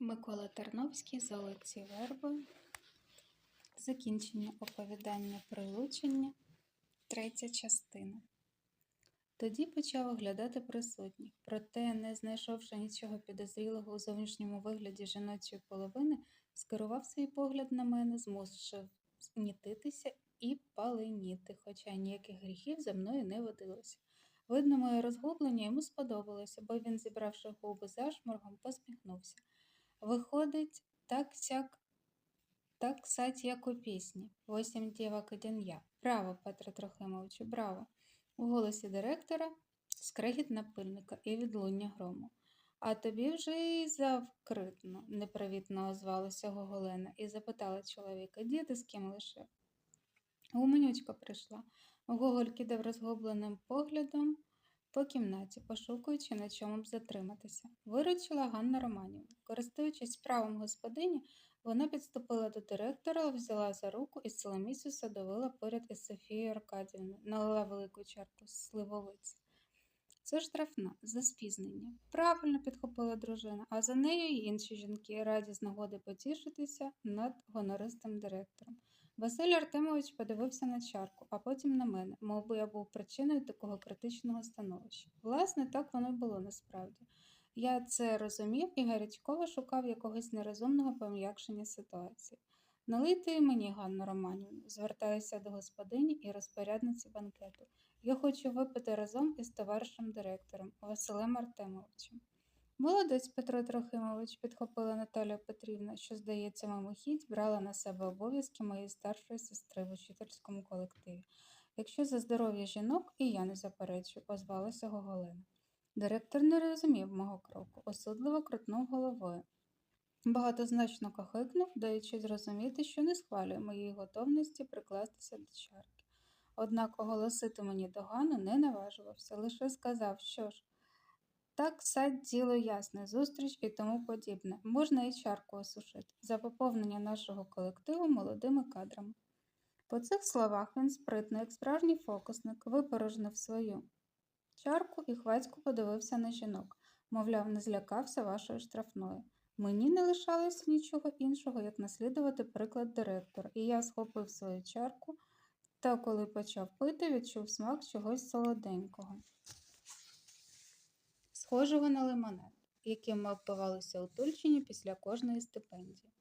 Микола Тарновський Золоті верби. Закінчення оповідання прилучення. Третя частина. Тоді почав оглядати присутніх, проте, не знайшовши нічого підозрілого у зовнішньому вигляді жіночої половини, скерував свій погляд на мене, змусив знітитися і паленіти, хоча ніяких гріхів за мною не водилося. Видно, моє розгублення йому сподобалося, бо він, зібравши губи зашморгом, посміхнувся. Виходить, так сяк, так сать, як у пісні. Восім дівок один я. Браво, Петре Трохимовичу, браво. У голосі директора скрегіт напильника і відлуння грому. А тобі вже й завкритно, непривітно озвалася Гоголина і запитала чоловіка, де ти з ким лишив? Гуменючка прийшла. Гоголь кидав розгубленим поглядом по кімнаті, пошукуючи на чому б затриматися. Виручила Ганна Романівна. Користуючись правом господині, вона підступила до директора, взяла за руку і місяць садовила поряд із Софією Аркадівною, налила велику чарку сливовиці. Це штрафна за спізнення. Правильно підхопила дружина, а за нею й інші жінки, раді з нагоди потішитися над гонористим директором. Василь Артемович подивився на чарку, а потім на мене, мов би я був причиною такого критичного становища. Власне, так воно було насправді. Я це розумів і гарячково шукав якогось нерозумного пом'якшення ситуації. Налийте і мені, Ганну Романівну, звертаюся до господині і розпорядниці банкету. Я хочу випити разом із товаришем директором Василем Артемовичем. Молодець Петро Трохимович, підхопила Наталя Петрівна, що, здається, мимохідь брала на себе обов'язки моєї старшої сестри в учительському колективі. Якщо за здоров'я жінок, і я не заперечую, озвалася Гоголина. Директор не розумів мого кроку, осудливо крутнув головою. Багатозначно кахикнув, даючи зрозуміти, що не схвалює моєї готовності прикластися до чарки. Однак оголосити мені догану не наважувався, лише сказав, що ж. Так садь діло ясне, зустріч і тому подібне. Можна і чарку осушити за поповнення нашого колективу молодими кадрами. По цих словах він спритно, як справжній фокусник, випорожнив свою чарку і хвацько подивився на жінок, мовляв, не злякався вашої штрафної. Мені не лишалося нічого іншого, як наслідувати приклад директора, і я схопив свою чарку та, коли почав пити, відчув смак чогось солоденького схожого на лимонад, яким ми впивалися у Тульчині після кожної стипендії.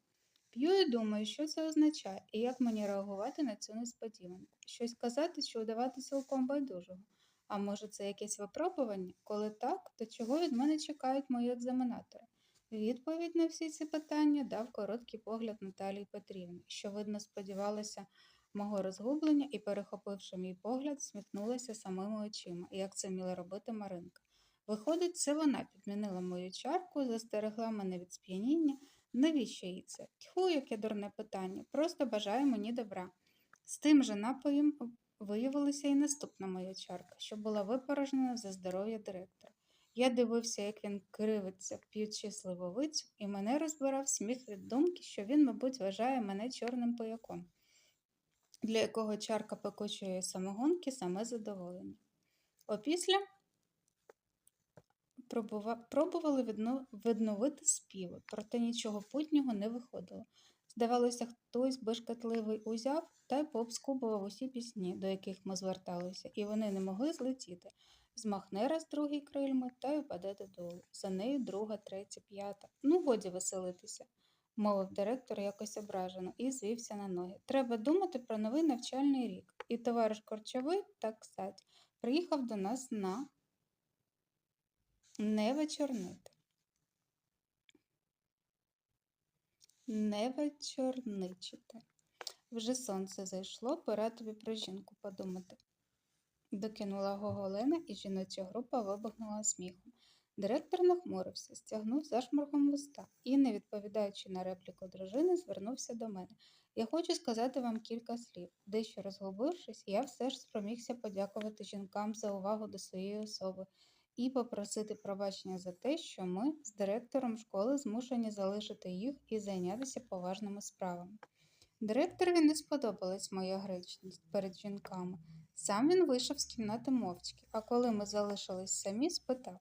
П'ю і думаю, що це означає і як мені реагувати на цю несподіванку. Щось казати чи удавати цілком байдужого. А може, це якесь випробування? Коли так, то чого від мене чекають мої екзаменатори? Відповідь на всі ці питання дав короткий погляд Наталії Петрівни, що, видно, сподівалася мого розгублення і, перехопивши мій погляд, сміхнулася самими очима, як це вміла робити Маринка. Виходить, це вона підмінила мою чарку, застерегла мене від сп'яніння. Навіщо їй це? Тьху, яке дурне питання, просто бажає мені добра. З тим же напоєм виявилася і наступна моя чарка, що була випорожнена за здоров'я директора. Я дивився, як він кривиться, п'ючи сливовицю, і мене розбирав сміх від думки, що він, мабуть, вважає мене чорним пояком, для якого чарка пекучої самогонки саме задоволення. Опісля пробували відновити співи, проте нічого путнього не виходило. Здавалося, хтось бешкатливий узяв та й пообскубував усі пісні, до яких ми зверталися, і вони не могли злетіти. Змахне раз другий крильми та й упаде додолу. За нею друга, третя, п'ята. Ну, годі веселитися, мовив директор якось ображено і звівся на ноги. Треба думати про новий навчальний рік. І товариш Корчовий, так сать, приїхав до нас на не вечорнити. Не вечорничити. Вже сонце зайшло, пора тобі про жінку подумати. Докинула Гоголина, і жіноча група вибухнула сміхом. Директор нахмурився, стягнув зашморгом вуста і, не відповідаючи на репліку дружини, звернувся до мене. Я хочу сказати вам кілька слів. Дещо розгубившись, я все ж спромігся подякувати жінкам за увагу до своєї особи і попросити пробачення за те, що ми з директором школи змушені залишити їх і зайнятися поважними справами. Директорові не сподобалась моя гречність перед жінками. Сам він вийшов з кімнати мовчки, а коли ми залишились самі, спитав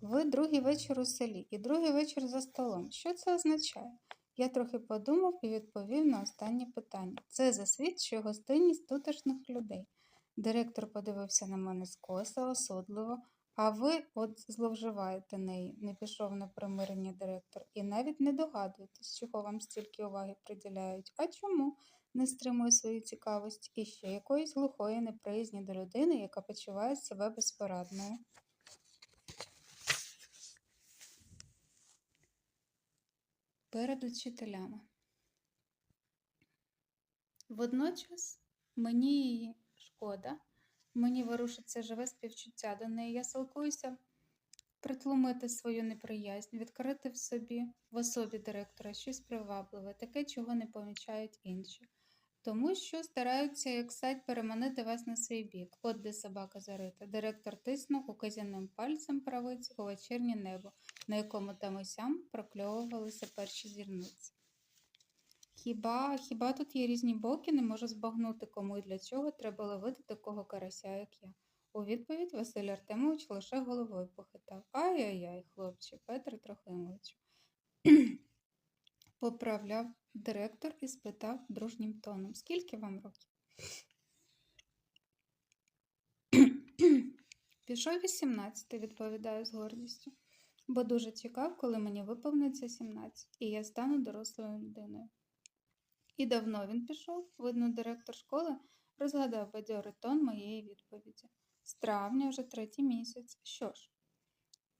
Ви другий вечір у селі і другий вечір за столом. Що це означає? Я трохи подумав і відповів на останнє питання. Це засвідчує гостинність тутешніх людей. Директор подивився на мене скоса, осудливо. А ви от зловживаєте нею, не пішов на примирення директор, і навіть не догадуєтесь, чого вам стільки уваги приділяють. А чому? Не стримує свою цікавість і ще якоїсь глухої неприязні до людини, яка почуває себе безпорадною. Перед учителями. Водночас мені її шкода, мені ворушиться живе співчуття до неї. Я силкуюся притлумити свою неприязнь, відкрити в собі, в особі директора щось привабливе, таке, чого не помічають інші. Тому що стараються, як садь, переманити вас на свій бік. От де собака зарита. Директор тиснув указяним пальцем правиць у вечірнє небо, на якому там і сям прокльовувалися перші зірниці. Хіба, хіба тут є різні боки, не можу збагнути, кому і для чого треба ловити такого карася, як я. У відповідь Василь Артемович лише головою похитав. Ай-яй-яй, хлопче, Петр Трохимович. Поправляв директор і спитав дружнім тоном, скільки вам років? Пішов 18, відповідаю з гордістю, бо дуже чекав, коли мені виповниться 17, і я стану дорослою людиною. І давно він пішов, видно, директор школи розгадав бадьорий тон моєї відповіді. З травня вже третій місяць. Що ж,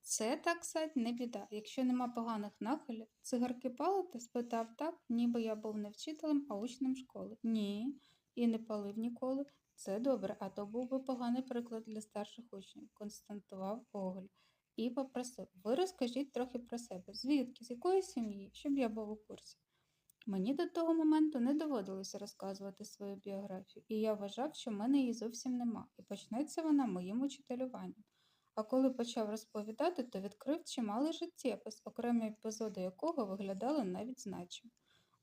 це так садь не біда. Якщо нема поганих нахилів, цигарки палите? спитав так, ніби я був не вчителем, а учнем школи. Ні, і не палив ніколи. Це добре, а то був би поганий приклад для старших учнів, констатував Оголь. І попросив ви розкажіть трохи про себе, звідки, з якої сім'ї, щоб я був у курсі. Мені до того моменту не доводилося розказувати свою біографію, і я вважав, що в мене її зовсім нема, і почнеться вона моїм учителюванням. А коли почав розповідати, то відкрив чималий життєпис, окремі епізоди якого виглядали навіть значимо.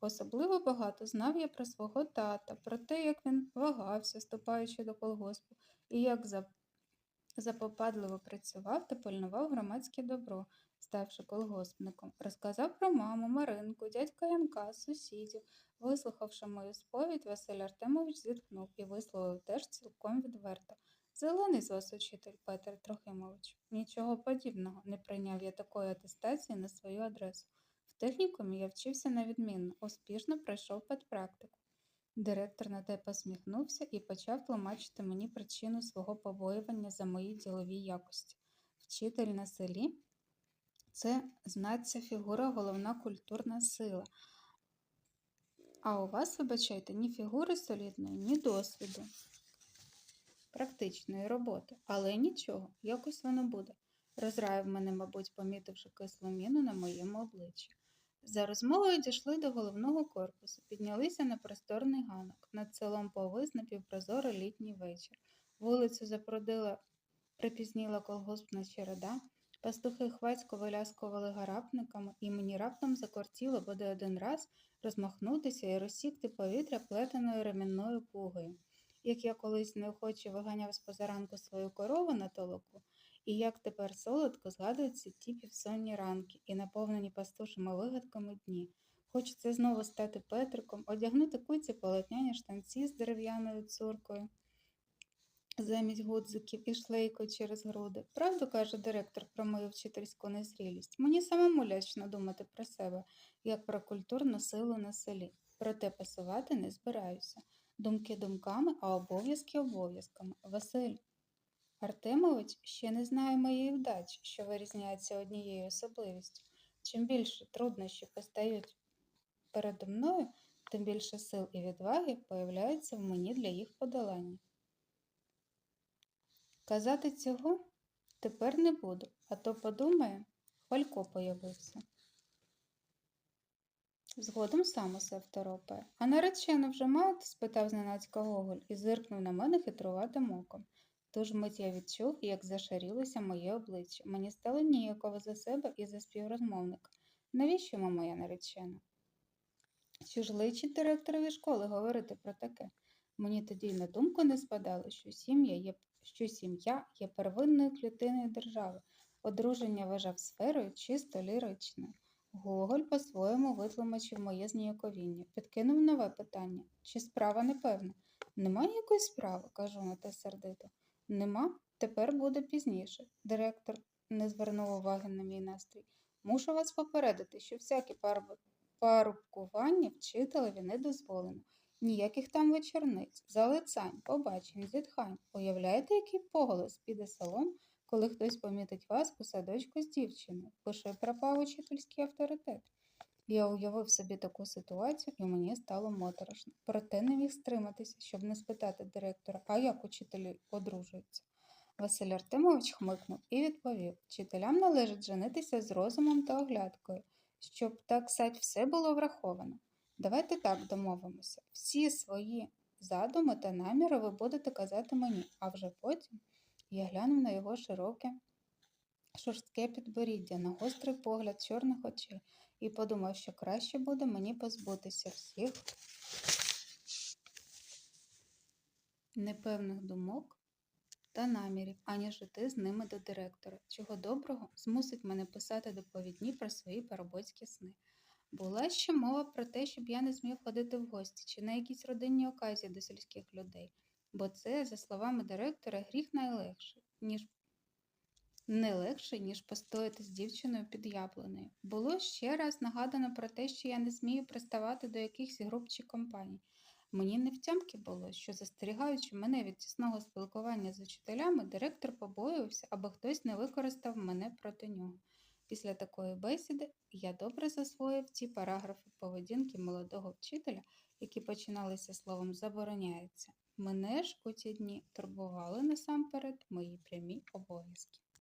Особливо багато знав я про свого тата, про те, як він вагався, ступаючи до колгоспу, і як запопадливо працював та пильнував громадське добро, ставши колгоспником. Розказав про маму, Маринку, дядька Янка, сусідів. Вислухавши мою сповідь, Василь Артемович зітхнув і висловив теж цілком відверто. Зелений з вас учитель Петр Трохимович. Нічого подібного, не прийняв я такої атестації на свою адресу. В технікумі я вчився невідмінно, успішно пройшов педпрактику. Директор на те посміхнувся і почав тлумачити мені причину свого побоювання за мої ділові якості. Вчитель на селі це знаться фігура, головна культурна сила. А у вас, вибачайте, ні фігури солідної, ні досвіду практичної роботи, але нічого, якось воно буде. Розраїв мене, мабуть, помітивши кислу міну на моєму обличчі. За розмовою дійшли до головного корпусу, піднялися на просторний ганок. Над селом повис напівпрозорий літній вечір. Вулицю запродила припізніла колгоспна череда, пастухи хвацько виляскували гарапниками, і мені раптом закортіло бодай один раз розмахнутися і розсікти повітря плетеною ремінною пугою як я колись неохоче виганяв з позаранку свою корову на толоку, і як тепер солодко згадуються ті півсонні ранки і наповнені пастушими вигадками дні. Хочеться знову стати Петриком, одягнути куці полотняні штанці з дерев'яною цуркою. Замість гудзиків і шлейку через груди. Правду каже директор про мою вчительську незрілість. Мені самому лячно думати про себе, як про культурну силу на селі. Проте пасувати не збираюся. Думки думками, а обов'язки обов'язками. Василь Артемович ще не знає моєї вдачі, що вирізняється однією особливістю. Чим більше труднощі постають передо мною, тим більше сил і відваги появляється в мені для їх подолання. Казати цього тепер не буду, а то подумає, Хвалько появився. Згодом сам усе второпає. А наречену вже маєте? спитав зненацька Гоголь і зиркнув на мене хитруватим оком. Тож мить я відчув, як зашарілося моє обличчя. Мені стало ніяково за себе і за співрозмовника. Навіщо йому моя наречена? Що личить директорові школи говорити про таке? Мені тоді й на думку не спадало, що сім'я є, що сім'я є первинною клітиною держави, Одруження вважав сферою чисто ліричною. Гоголь по-своєму витлумачив моє зніяковіння. Підкинув нове питання. Чи справа непевна? Нема якоїсь справи, кажу на те сердито. Нема, тепер буде пізніше. Директор не звернув уваги на мій настрій. Мушу вас попередити, що всяке парубкування вчителеві не дозволено. Ніяких там вечорниць, залицань, побачень, зітхань. Уявляєте, який поголос піде салон, коли хтось помітить вас у садочку з дівчиною? Пише пропав учительський авторитет. Я уявив собі таку ситуацію, і мені стало моторошно. Проте не міг стриматися, щоб не спитати директора, а як учителі одружуються. Василь Артемович хмикнув і відповів: вчителям належить женитися з розумом та оглядкою, щоб, так сказать, все було враховано. Давайте так домовимося. Всі свої задуми та наміри ви будете казати мені, а вже потім я глянув на його широке, шорстке підборіддя, на гострий погляд чорних очей і подумав, що краще буде мені позбутися всіх непевних думок та намірів, аніж іти з ними до директора. Чого доброго змусить мене писати доповідні про свої парубоцькі сни. Була ще мова про те, щоб я не зміг ходити в гості чи на якісь родинні оказії до сільських людей, бо це, за словами директора, гріх найлегший, ніж не легше, ніж постояти з дівчиною під яблунею. Було ще раз нагадано про те, що я не змію приставати до якихось груп чи компаній. Мені не втямки було, що, застерігаючи мене від тісного спілкування з учителями, директор побоювався, аби хтось не використав мене проти нього. Після такої бесіди я добре засвоїв ті параграфи поведінки молодого вчителя, які починалися словом забороняється. Мене ж у ці дні турбували насамперед мої прямі обов'язки.